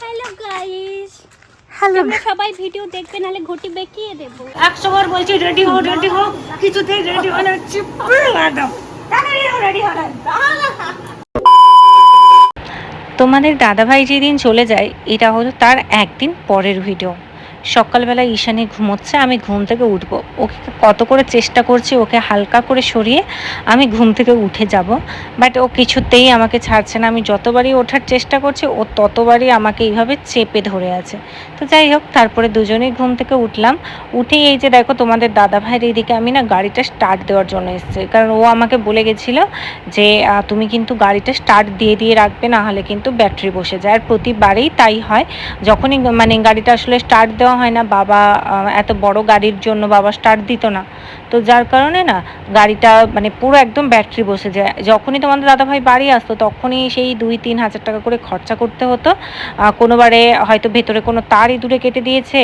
Hello guys hello সবাই video দেখবে নাহলে ঘটি বেঁকিয়ে দেব। একশো বার বলছি রেডি হো রেডি হো কিছুতেই রেডি হো না ম্যাডাম রেডি হো তোমাদের দাদাভাই যেদিন চলে যায় এটা হলো তার একদিন পরের ভিডিও সকালবেলা ঈশানি ঘুমোচ্ছে, আমি ঘুম থেকে উঠবো। ওকে কত করে চেষ্টা করছি ওকে হালকা করে সরিয়ে আমি ঘুম থেকে উঠে যাব। বাট ও কিছুতেই আমাকে ছাড়ছে না। আমি যতবারই ওঠার চেষ্টা করছি, ও ততবারই আমাকে এইভাবে চেপে ধরে আছে। তো যাই হোক, তারপরে দুজনেই ঘুম থেকে উঠলাম। উঠেই এই যে দেখো, তোমাদের দাদা ভাইয়ের এইদিকে আমি না গাড়িটা স্টার্ট দেওয়ার জন্য এসেছি। কারণ ও আমাকে বলে গেছিল যে তুমি কিন্তু গাড়িটা স্টার্ট দিয়ে দিয়ে রাখবে, না হলে কিন্তু ব্যাটারি বসে যায়। আর প্রতিবারেই তাই হয়। যখনই মানে গাড়িটা আসলে স্টার্ট দেওয়া হয় না বাবা এত বড় গাড়ির জন্য বাবা স্টার্ট দিত না। তো যার কারণে না, গাড়িটা মানে পুরো একদম ব্যাটারি বসে যায়। যখনই তোমাদের দাদাভাই বাড়ি আসতো, তখনই সেই দুই, তিন হাজার টাকা করে খরচা করতে হতো। কোনোবারে হয়তো ভেতরে কোনো তার ইঁদুরে কেটে দিয়েছে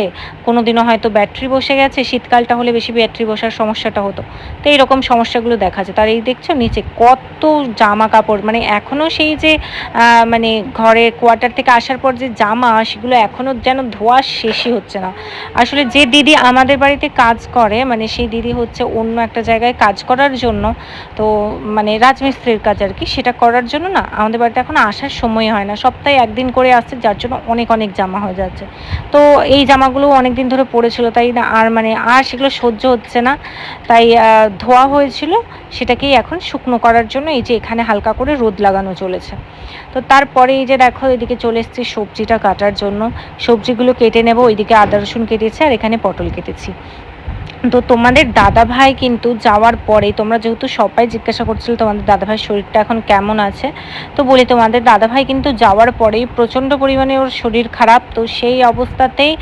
কোনো দিনও হয়তো ব্যাটারি বসে গেছে। শীতকালটা হলে বেশি ব্যাটারি বসার সমস্যাটা হতো। তো এইরকম সমস্যাগুলো দেখা যায়। তার এই দেখছ নিচে কত জামা কাপড় মানে এখনও সেই যে মানে ঘরে কোয়ার্টার থেকে আসার পর যে জামা, সেগুলো এখনও যেন ধোয়া শেষই হচ্ছে না। আসলে যে দিদি আমাদের বাড়িতে কাজ করে মানে সেই দিদি হচ্ছে অন্য একটা জায়গায় কাজ করার জন্য। তো মানে রাজমিস্ত্রির কাজ আর কি, সেটা করার জন্য না, আমাদের বাড়িতে এখন আসার সময় হয় না। সপ্তাহে একদিন করে আসছে, যার জন্য অনেক অনেক জামা হয়ে যাচ্ছে। তো এই জামাগুলো অনেক দিন ধরে পড়েছিল, তাই না? আর মানে আর সেগুলো সহ্য হচ্ছে না। তাই ধোয়া হয়েছিল, সেটাকেই এখন শুকনো করার জন্য এই যে এখানে হালকা করে রোদ লাগানো চলেছে। তো তারপরে এই যে দেখো, এদিকে চলে এসেছি সবজিটা কাটার জন্য। সবজিগুলো কেটে নেব, ওইদিকে আদা রসুন কেটেছি আর এখানে পটল কেটেছি। তো তোমাদের দাদা ভাই কিন্তু যাওয়ার পরে, তোমরা যেহেতু সবাই জিজ্ঞাসা করছিলে তোমাদের দাদা ভাইয়ের শরীরটা এখন কেমন আছে, তো বলি তোমাদের দাদা ভাই কিন্তু যাওয়ার পরেই প্রচণ্ড পরিমাণে ওর শরীর খারাপ, তো সেই অবস্থাতেই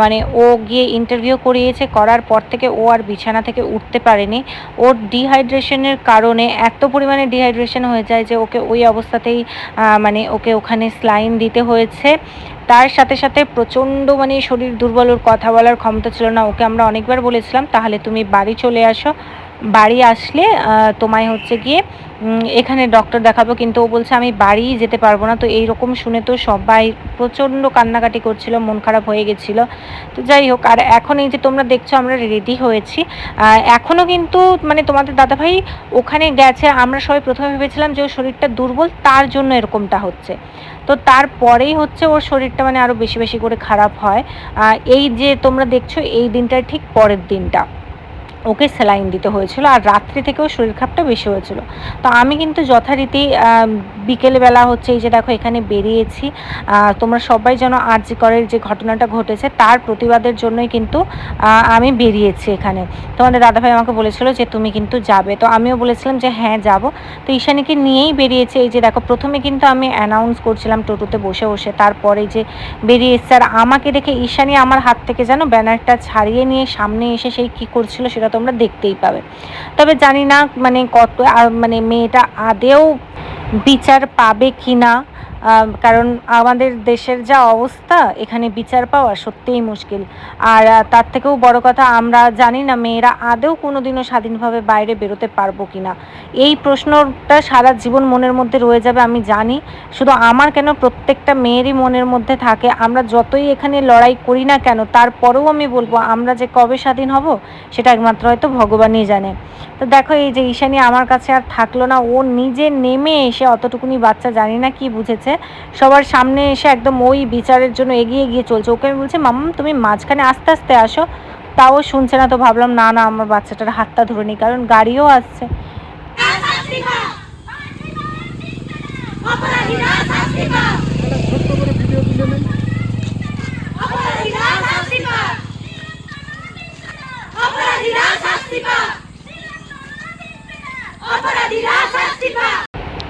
মানে ও গিয়ে ইন্টারভিউ করিয়েছে, করার পর থেকে ও আর বিছানা থেকে উঠতে পারেনি। ওর ডিহাইড্রেশনের কারণে এত পরিমাণে ডিহাইড্রেশন হয়ে যায় যে ওকে ওই অবস্থাতেই মানে ওকে ওখানে স্লাইন দিতে হয়েছে। তার সাথে সাথে প্রচণ্ড মানে শরীর দুর্বল, ওর কথা বলার ক্ষমতা ছিল না, ওকে আমরা অনেকবার বলেছিলাম, তাহলে তুমি বাড়ি চলে আসো। বাড়ি আসলে তোমায় হচ্ছে গিয়ে এখানে ডক্টর দেখাবো। কিন্তু ও বলছে, আমি বাড়ি যেতে পারব না। তো এই রকম শুনে তো সবাই প্রচণ্ড কান্নাকাটি করছিল, মন খারাপ হয়ে গেছিল। তো যাই হোক, আর এখন এই যে তোমরা দেখছ, আমরা রেডি হয়েছি। এখনও কিন্তু মানে তোমাদের দাদাভাই ওখানে গেছে। আমরা সবাই প্রথমে ভেবেছিলাম যে ওর শরীরটা দুর্বল, তার জন্য এরকমটা হচ্ছে। তো তারপরেই হচ্ছে ওর শরীরটা মানে আরও বেশি বেশি করে খারাপ হয়। এই যে তোমরা দেখছ, এই দিনটার ঠিক পরের দিনটা। ওকে স্যালাইন দিতে হয়েছিল আর রাত্রি থেকেও শরীর খারাপটা বেশি হয়েছিল। তো আমি কিন্তু যথারীতি বিকেলবেলা হচ্ছে এই যে দেখো এখানে বেরিয়েছি তোমরা সবাই যেন আরজি করের যে ঘটনাটা ঘটেছে তার প্রতিবাদের জন্যই কিন্তু আমি বেরিয়েছি এখানে। তোমাদের দাদাভাই আমাকে বলেছিল যে তুমি কিন্তু যাবে। তো আমিও বলেছিলাম যে হ্যাঁ যাব। তো ঈশানীকে নিয়েই বেরিয়েছে। এই যে দেখো, প্রথমে কিন্তু আমি অ্যানাউন্স করছিলাম টোটোতে বসে বসে। তারপরে যে বেরিয়ে এসছে আর আমাকে দেখে ঈশানী আমার হাত থেকে যেন ব্যানারটা ছাড়িয়ে নিয়ে সামনে এসে সেই কী করছিল সেটা তোমরা দেখতেই পাবে। তবে জানি না মানে কত মানে মেয়েটা আদেও বিচার পাবে কি না কারণ আমাদের দেশের যা অবস্থা, এখানে বিচার পাওয়া সত্যিই মুশকিল। আর তার থেকেও বড় কথা, আমরা জানি না মেয়েরা আদেও কোনোদিনও স্বাধীনভাবে বাইরে বেরোতে পারব কি না এই প্রশ্নটা সারা জীবন মনের মধ্যে রয়ে যাবে, আমি জানি। শুধু আমার কেন, প্রত্যেকটা মেয়েরই মনের মধ্যে থাকে, আমরা যতই এখানে লড়াই করি না কেন, তারপরেও আমি বলব, আমরা যে কবে স্বাধীন হব, সেটা একমাত্র হয়তো ভগবানই জানে। তো দেখো, এই যে ঈশানী আমার কাছে আর থাকল না, ও নিজে নেমে এসে অতটুকুনি বাচ্চা জানি না কি বুঝেছে। সবার সামনে এসে একদম ওই বিচারের জন্য এগিয়ে গিয়ে চলছে। ওকে আমি বলছি মাম্মাম তুমি মাঝখানে আস্তে আস্তে আসো। তাও শুনছে না তো, ভাবলাম না না, আমার বাচ্চাটার হাতটা ধরে নিই, কারণ গাড়িও আসছে।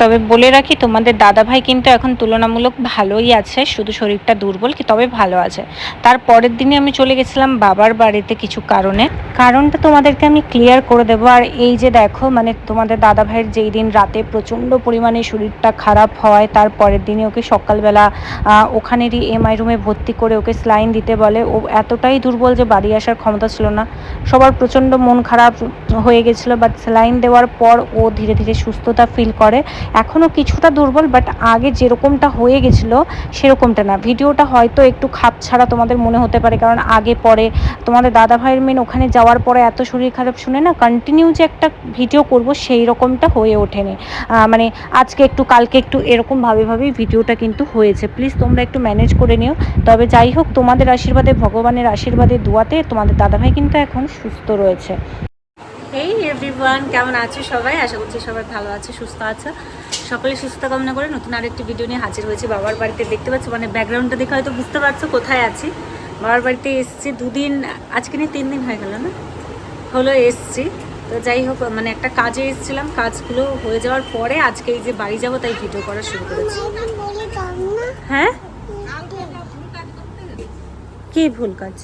তবে বলে রাখি, তোমাদের দাদাভাই কিন্তু এখন তুলনামূলক ভালোই আছে, শুধু শরীরটা দুর্বল কি তবে ভালো আছে। তার পরের দিনে আমি চলে গেছিলাম বাবার বাড়িতে কিছু কারণে। কারণটা তোমাদেরকে আমি ক্লিয়ার করে দেবো। আর এই যে দেখো মানে তোমাদের দাদাভাইয়ের যেই দিন রাতে প্রচণ্ড পরিমাণে শরীরটা খারাপ হয়, তার পরের দিনে ওকে সকালবেলা ওখানেরই এমআই রুমে ভর্তি করে ওকে স্লাইন দিতে বলে। ও এতটাই দুর্বল যে বাড়ি আসার ক্ষমতা ছিল না। সবার প্রচণ্ড মন খারাপ হয়ে গেছিল বাট স্যালাইন দেওয়ার পর ও ধীরে ধীরে সুস্থতা ফিল করে। এখনও কিছুটা দুর্বল বাট আগে যেরকমটা হয়ে গেছিল সেরকমটা না। ভিডিওটা হয়তো একটু খাপ ছাড়া তোমাদের মনে হতে পারে, কারণ আগে পরে তোমাদের দাদা ভাইয়ের মেন ওখানে যাওয়ার পরে এত শরীর খারাপ শুনে না কন্টিনিউ যে একটা ভিডিও করব সেই রকমটা হয়ে ওঠেনি। মানে আজকে একটু কালকে একটু এরকম ভাবে ভাবেই ভিডিওটা কিন্তু হয়েছে। প্লিজ তোমরা একটু ম্যানেজ করে নিও। তবে যাই হোক, তোমাদের আশীর্বাদে, ভগবানের আশীর্বাদে, দোয়াতে তোমাদের দাদাভাই কিন্তু এখন সুস্থ রয়েছে। এভরিওয়ান কেমন আছো সবাই আশা করছি সবাই ভালো আছে সুস্থ আছে সকলে সুস্থ কামনা করে নতুন আরেকটি ভিডিও নিয়ে হাজির হয়েছি বাবার বাড়িতে দেখতে পাচ্ছ মানে ব্যাকগ্রাউন্ডটা দেখে হয়তো বুঝতে পারছ কোথায় আছি বাবার বাড়িতে এসেছি দুদিন আজকে নিয়ে তিন দিন হয়ে গেল না হলো এসছি তো যাই হোক মানে একটা কাজে এসেছিলাম কাজগুলো হয়ে যাওয়ার পরে আজকে এই যে বাড়ি যাব তাই ভিডিও করা শুরু করেছি হ্যাঁ কি ভুল কাজ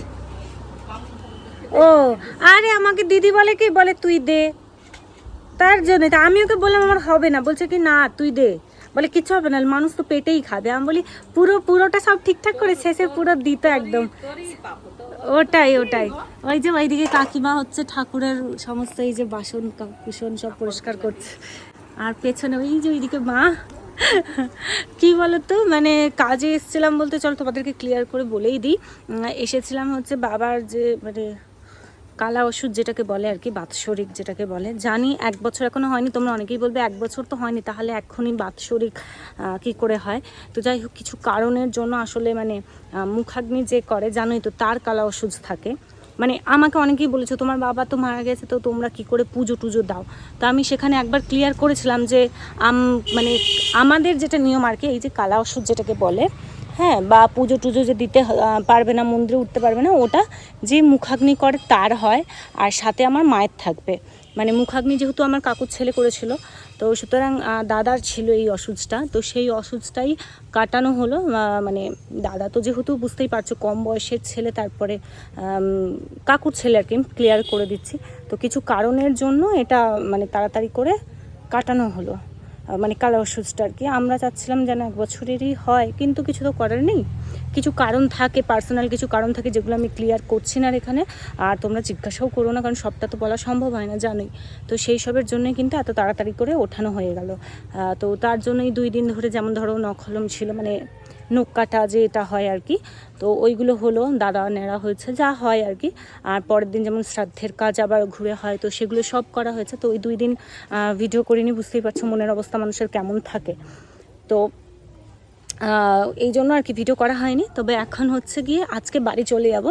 ও, আরে আমাকে দিদি বলে কি? বলে তুই দে। তার জন্য তা আমি ওকে বললাম, আমার হবে না। বলছে কি, না, তুই দে। বলে কিছু হবে না। মানুষ তো পেটেই খাবে। আমি বলি, পুরো, পুরোটা সব ঠিকঠাক করে শেষে পুরো দিত একদম। ওটাই ওটাই। ওই যে ওইদিকে কাকিমা হচ্ছে ঠাকুরের সমস্ত এই যে বাসন কুসন সব পরিষ্কার করছে। আর পেছনে ওই যে ওইদিকে মা, কি বলতো? মানে কাজে এসেছিলাম বলতে, চল তোমাদেরকে ক্লিয়ার করে বলেই দিই। এসেছিলাম হচ্ছে বাবার যে মানে কালা ওষুধ যেটাকে বলে আর কি, বাৎসরিক যেটাকে বলে। জানি এক বছর এখনও হয়নি, তোমরা অনেকেই বলবে এক বছর তো হয়নি, তাহলে এখনই বাৎসরিক কি করে হয়? তো যাই হোক, কিছু কারণের জন্য আসলে মানে মুখাগ্নি যে করে, জানোই তো তার কালা ওষুধ থাকে। মানে আমাকে অনেকেই বলেছে, তোমার বাবা তো মারা গেছে, তো তোমরা কি করে পুজো টুজো দাও? তো আমি সেখানে একবার ক্লিয়ার করেছিলাম যে, আম মানে আমাদের যেটা নিয়ম আর কি, এই যে কালা ওষুধ যেটাকে বলে হ্যাঁ বা পুজো টুজো যে দিতে পারবে না, মন্দিরে উঠতে পারবে না, ওটা যে মুখাগ্নি করে তার হয়, আর সাথে আমার মায়ের থাকবে। মানে মুখাগ্নি যেহেতু আমার কাকুর ছেলে করেছিল, তো সুতরাং দাদার ছিল এই অসুচটা তো সেই অসুচটাই কাটানো হলো মানে দাদা তো যেহেতু বুঝতেই পারছ কম বয়সের ছেলে, তারপরে কাকুর ছেলে আর কি ক্লিয়ার করে দিচ্ছি। তো কিছু কারণের জন্য এটা মানে তাড়াতাড়ি করে কাটানো হলো। মানে কালার ওষুধটা আর কি। আমরা চাচ্ছিলাম যেন এক বছরেরই হয়, কিন্তু কিছু তো করার নেই। কিছু কারণ থাকে পার্সোনাল কিছু কারণ থাকে যেগুলো আমি ক্লিয়ার করছি না এখানে। আর তোমরা জিজ্ঞাসাও করো না, কারণ সবটা তো বলা সম্ভব হয় না, জানোই। তো সেই সবের জন্যই কিন্তু এত তাড়াতাড়ি করে ওঠানো হয়ে গেল। তো তার জন্যই দুই দিন ধরে যেমন ধরো নখলম ছিল মানে নখ কাটা যে এটা হয় আর কি, তো ওইগুলো হলো, দাদা নেড়া হয়েছে, যা হয় আর কি। আর পরের দিন যেমন শ্রাদ্ধের কাজ আবার ঘুরে হয়, তো সেগুলো সব করা হয়েছে। তো ওই দুই দিন ভিডিও করিনি, বুঝতেই পারছ মনের অবস্থা মানুষের কেমন থাকে। তো এই জন্য আর কি ভিডিও করা হয়নি। তবে এখন হচ্ছে গিয়ে আজকে বাড়ি চলে যাব।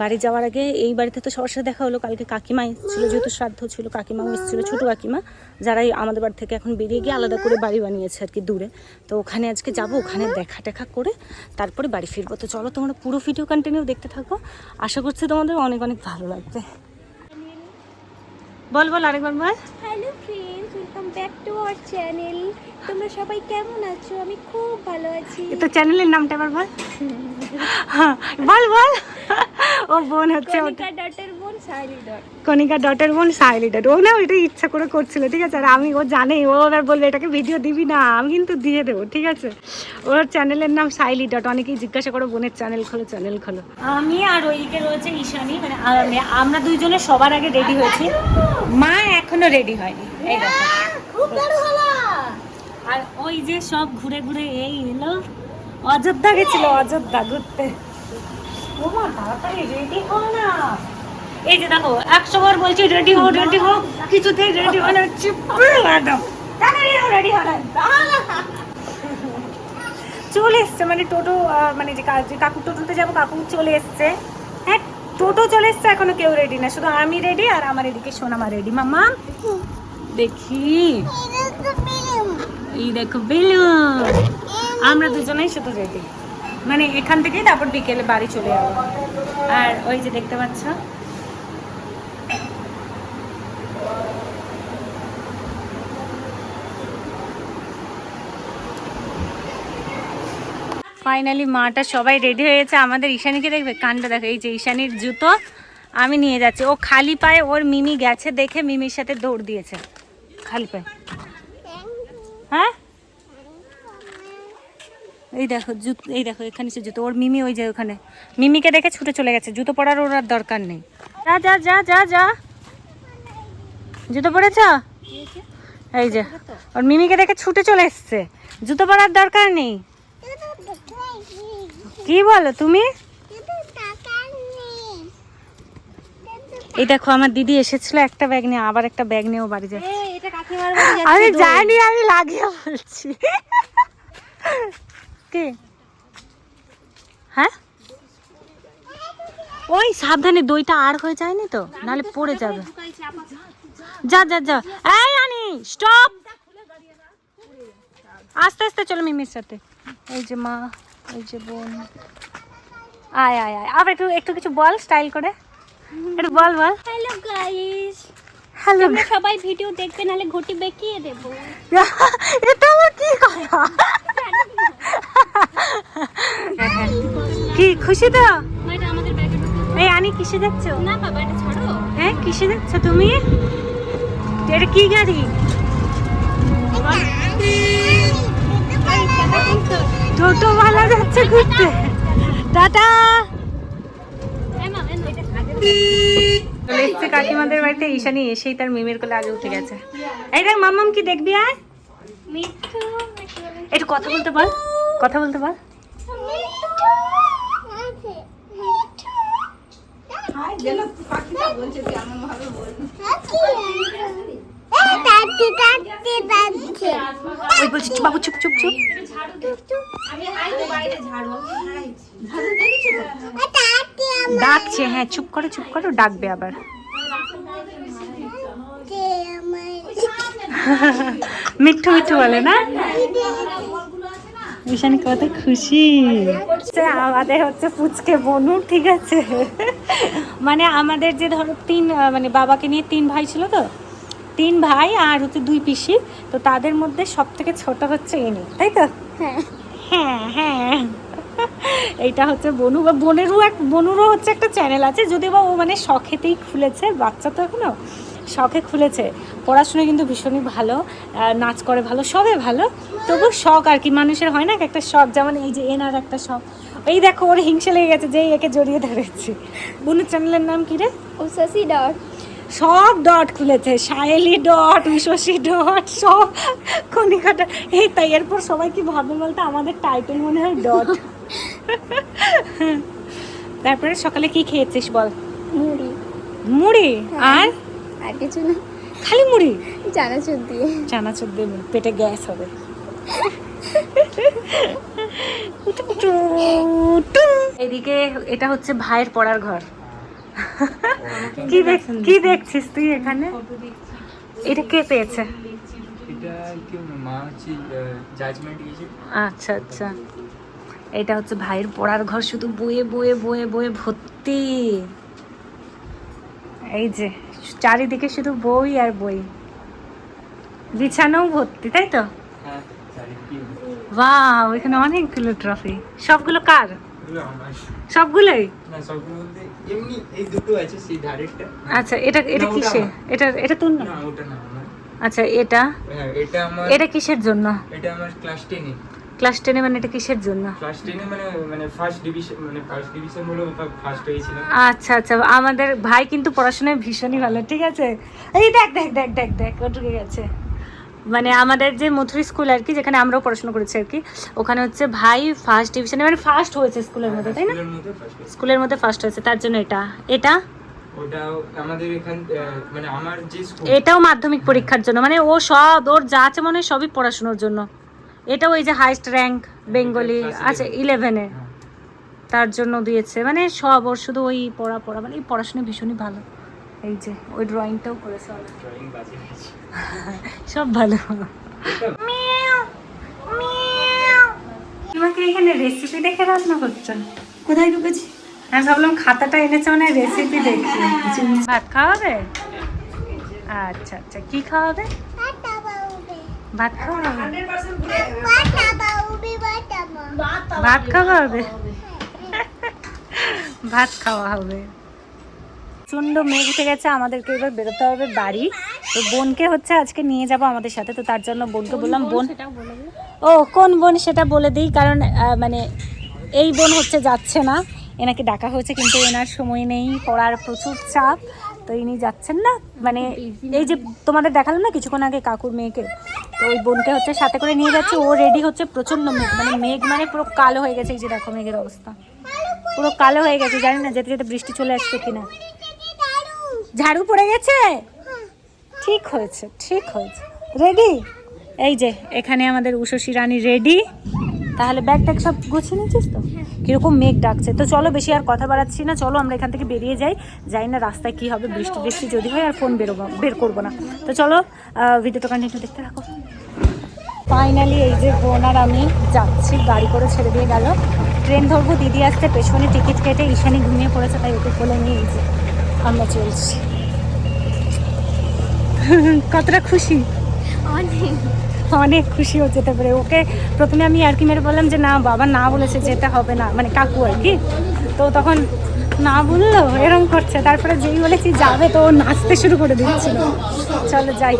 বাড়ি যাওয়ার আগে এই বাড়িতে তো সবার সাথে দেখা হলো। কালকে কাকিমা এসেছিল, যেহেতু শ্রাদ্ধ ছিল কাকিমাও এসেছিল, ছোটো কাকিমা। যারাই আমাদের বাড়ি থেকে এখন বেরিয়ে গিয়ে আলাদা করে বাড়ি বানিয়েছে আর কি দূরে। তো ওখানে আজকে যাব, ওখানে দেখা টেখা করে তারপরে বাড়ি ফিরবো। তো চলো তোমরা পুরো ভিডিও কন্টিনিউ দেখতে থাকো। আশা করছি তোমাদের অনেক অনেক ভালো লাগবে। বল বল আরেকবার বল। Hello friends welcome back to our channel তোমরা সবাই কেমন আছো? আমি খুব ভালো আছি। তো চ্যানেলের নামটা আবার বল। হ্যাঁ, বল বল। ও বোন হচ্ছে কনিকা ডটের বোন সাইলি ডট। কনিকা ডটের বোন সাইলি ডট। ও না এটা ইচ্ছা করে করছিল ঠিক আছে? আর আমি ও জানে ও এবার বলবে এটাকে ভিডিও দিবি না আমি কিন্তু দিয়ে দেবো ঠিক আছে? ওর চ্যানেলের নাম সাইলি ডট। অনেকেই জিজ্ঞাসা করো বোনের চ্যানেল খোলো চ্যানেল খোলো। আমি আর ওইদিকে রয়েছে ঈশানি মানে আ- আমরা দুইজনে সবার আগে রেডি হয়েছি। মা এখনও রেডি হয়নি। এই দেখো। খুব হলো। আর ওই যে সব ঘুরে ঘুরে এই এলো। অযোধ্যা গেছিল, অযোধ্যা ঘুরতে। হও এই যে দেখো, একশো বার বলছি রেডি হো রেডি হো কিছুতেই রেডি হো না। চিপড়ে না? চলে এসছে মানে টোটো মানে যে কাকু টোটোতে যাব কাকু চলে এসছে। হ্যাঁ টোটো চলে এসছে, এখনও কেউ রেডি না। শুধু আমি রেডি আর আমার এদিকে সোনামা রেডি মামা দেখি। এই দেখো, বেলুন। আমরা দুজনেই শুধু রেডি। মানে এখান থেকেই তারপর বিকেলে বাড়ি চলে যাব। আর ওই যে দেখতে পাচ্ছ? ফাইনালি মাটা সবাই রেডি হয়েছে আমাদের ঈশানীকে দেখবে? কানটা দেখো, এই যে ঈশানীর জুতো আমি নিয়ে যাচ্ছি। ও খালি পায়ে, ওর মিমি গেছে দেখে মিমির সাথে দৌড় দিয়েছে। খালি পায়ে। হ্যাঁ? এই দেখো, জুতো এই দেখো, এখানে সে জুতো। ওর মিমি ওই যে ওখানে। মিমিকে দেখে ছুটে চলে গেছে। জুতো পরার ওর আর দরকার নেই। যা যা যা যা যা। জুতো পরেছ? এই যে, ওর মিমিকে দেখে ছুটে চলে এসছে। জুতো পরার দরকার নেই। কি বলো তুমি? এই দেখো, আমার দিদি এসেছিল একটা ব্যাগ নিয়ে, আবার একটা ব্যাগ নিয়েও বাড়ি যাচ্ছে। এটা কাকিমার বাড়ি আমি। জানি আমি লাগিয়ে বলছি। কে? হ্যাঁ? ওই সাবধানে দইটা আর হয়ে যায়নি তো নাহলে পড়ে যাবে। যা যা যা। এই আনি স্টপ আস্তে আস্তে চলো মিমির সাথে। এই যে মা এই যে বোন। আয় আয় আয়। আবার একটু একটু কিছু বল স্টাইল করে। একটু বল বল। হ্যালো গাইস হ্যালো সবাই ভিডিও দেখবে নালে ঘটি বেঁকিয়ে দেবো। এটা আমার কি কথা? কি খুশি তো? এই আনি কিসে যাচ্ছ না বাবা এটা ছাড়ো। হ্যাঁ কিসে যাচ্ছ তুমি? এটা কি গাড়ি? টোটো ভালো যাচ্ছে ঘুরতে। টাটা। চলে এসছে কাকিমাদের বাড়িতে ঈশানি এসেই তার মিমের কোলে আগে উঠে গেছে। এই দেখ মাম্মাম কি দেখবি আর একটু কথা বলতে বল কথা বলতে বল। ওই বলছি বাবু চুপ চুপ চুপ। ডাকছে হ্যাঁ চুপ করে চুপ করে ডাকবে আবার। মিঠু মিঠু বলে না? ঈশানি কত খুশি। আমাদের হচ্ছে পুচকে বনু ঠিক আছে? মানে আমাদের যে ধরো তিন মানে বাবাকে নিয়ে তিন ভাই ছিল তো? তিন ভাই আর হচ্ছে দুই পিসি। তো তাদের মধ্যে সব থেকে ছোট হচ্ছে ইনি তাই তো? হ্যাঁ। হ্যাঁ হ্যাঁ। এইটা হচ্ছে বনু। বা বোনেরও এক বনুরও হচ্ছে একটা চ্যানেল আছে যদিও বা ও মানে শখেতেই খুলেছে বাচ্চা তো এখনও শখে খুলেছে। পড়াশোনা কিন্তু ভীষণই ভালো নাচ করে ভালো সবে ভালো। তবু শখ আর কি মানুষের হয় না এক একটা শখ যেমন এই যে এনার একটা শখ। এই দেখো ওর হিংসে লেগে গেছে যে একে জড়িয়ে ধরেছি। বনুর চ্যানেলের নাম কি রে? ও শশী ডট সব ডট খুলেছে সায়েলি ডট উষসী ডট সব ডট এই তাই এরপর সবাই কি ভাবে বলতো? আমাদের টাইটেল মনে হয় ডট। তারপরে সকালে কি খেয়েছিস বল? মুড়ি। মুড়ি? আর? আর কিছু না। খালি মুড়ি? চানাচুর দিয়ে। চানাচুর দিয়ে পেটে গ্যাস হবে। এদিকে এটা হচ্ছে ভাইয়ের পড়ার ঘর। কি দেখ কি দেখছিস তুই এখানে? এটা কে পেয়েছে? এটা কি মা হচ্ছে জাজমেন্ট গিয়েছে আচ্ছা আচ্ছা। এটা হচ্ছে ভাইয়ের পড়ার ঘর শুধু বয়ে বয়ে বয়ে বয়ে ভর্তি। এই যে চারিদিকে শুধু বই আর বই। বিছানাও ভর্তি তাই তো? হ্যাঁ বাহ এখানে অনেকগুলো ট্রফি সবগুলো কার? সবগুলোই? না সবগুলো বলতে এমনি এই দুটো আছে সেই ধারেরটা। আচ্ছা এটা এটা কিসে এটা এটা তোর না না ওটা না আচ্ছা এটা? হ্যাঁ এটা আমার এটা কিসের জন্য? এটা আমার ক্লাস টেনে ক্লাস টেনে মানে এটা কিসের জন্য? ক্লাস টেনে মানে মানে ফার্স্ট ডিভিশন মানে ফার্স্ট ডিভিশন হলো ফার্স্ট হয়েছিলাম আচ্ছা আচ্ছা আমাদের ভাই কিন্তু পড়াশোনায় ভীষণই ভালো ঠিক আছে? এই দেখ দেখ দেখ দেখ দেখ ও ঢুকে গেছে। মানে আমাদের যে মথুরি স্কুল আর কি যেখানে আমরাও পড়াশোনা করেছি আর কি ওখানে হচ্ছে ভাই ফার্স্ট ডিভিশনে মানে ফার্স্ট হয়েছে স্কুলের মধ্যে তাই না? স্কুলের মধ্যে ফার্স্ট হয়েছে। তার জন্য এটা। এটা? আমাদের এখান মানে আমার যে এটাও মাধ্যমিক পরীক্ষার জন্য মানে ও সব ওর যা আছে মনে হয় সবই পড়াশোনার জন্য। এটাও এই যে হাইস্ট র্যাঙ্ক বেঙ্গলি আচ্ছা ইলেভেনে তার জন্য দিয়েছে মানে সব ওর শুধু ওই পড়া পড়া মানে এই পড়াশোনা ভীষণই ভালো। এই যে ওই ড্রয়িংটাও করেছে সব ভালো। তোমাকে এখানে রেসিপি দেখে রান্না করছ? কোথায় ঢুকেছি? আমি ভাবলাম খাতাটা এনেছে মানে রেসিপি দেখি ভাত খাওয়াবে? আচ্ছা আচ্ছা কি খাওয়াবে? ভাত খাওয়াবে? ভাত খাওয়া হবে? ভাত খাওয়া হবে। প্রচণ্ড মেঘ উঠে গেছে আমাদেরকে এবার বেরোতে হবে বাড়ি। তো বোনকে হচ্ছে আজকে নিয়ে যাব আমাদের সাথে তো তার জন্য বোনকে বললাম বোন ও কোন বোন সেটা বলে দিই কারণ মানে এই বোন হচ্ছে যাচ্ছে না। এনাকে ডাকা হয়েছে কিন্তু এনার সময় নেই পড়ার প্রচুর চাপ তো ইনি যাচ্ছেন না। মানে এই যে তোমাদের দেখালাম না কিছুক্ষণ আগে কাকুর মেয়েকে তো ওই বোনকে হচ্ছে সাথে করে নিয়ে যাচ্ছে। ও রেডি হচ্ছে প্রচণ্ড মেঘ মানে মেঘ মানে পুরো কালো হয়ে গেছে এই যে দেখো মেঘের অবস্থা। পুরো কালো হয়ে গেছে জানি না যেতে যেতে বৃষ্টি চলে আসছে কিনা। ঝাড়ু পড়ে গেছে? ঠিক হয়েছে ঠিক হয়েছে। রেডি এই যে এখানে আমাদের উষসী রানী রেডি তাহলে ব্যাগ ট্যাগ সব গুছিয়ে নিয়েছিস তো? কীরকম মেঘ ডাকছে। তো চলো বেশি আর কথা বাড়াচ্ছি না। চলো আমরা এখান থেকে বেরিয়ে যাই। যাই না রাস্তায় কি হবে বৃষ্টি বৃষ্টি যদি হয় আর ফোন বেরোবো বের করব না। তো চলো ভিডিওটা কন্টিনিউ দেখতে থাকো। ফাইনালি এই যে বোন আর আমি যাচ্ছি। গাড়ি করে ছেড়ে দিয়ে গেল। ট্রেন ধরবো দিদি আসতে পেছনে টিকিট কেটে ঈশানি ঘুমিয়ে পড়েছে তাই ওকে কোলে নিয়ে এই যে আমরা চলছি। কতটা খুশি? অনেক। অনেক খুশি হচ্ছে যেতে পারে। ওকে প্রথমে আমি আর কি মেরে বললাম যে না বাবা না বলেছে যেতে হবে না। মানে কাকু আর কি। তো তখন না বলল এরম করছে। তারপরে যেই বলেছি যাবে। তো নাচতে শুরু করে দিচ্ছিল। চলো যাই।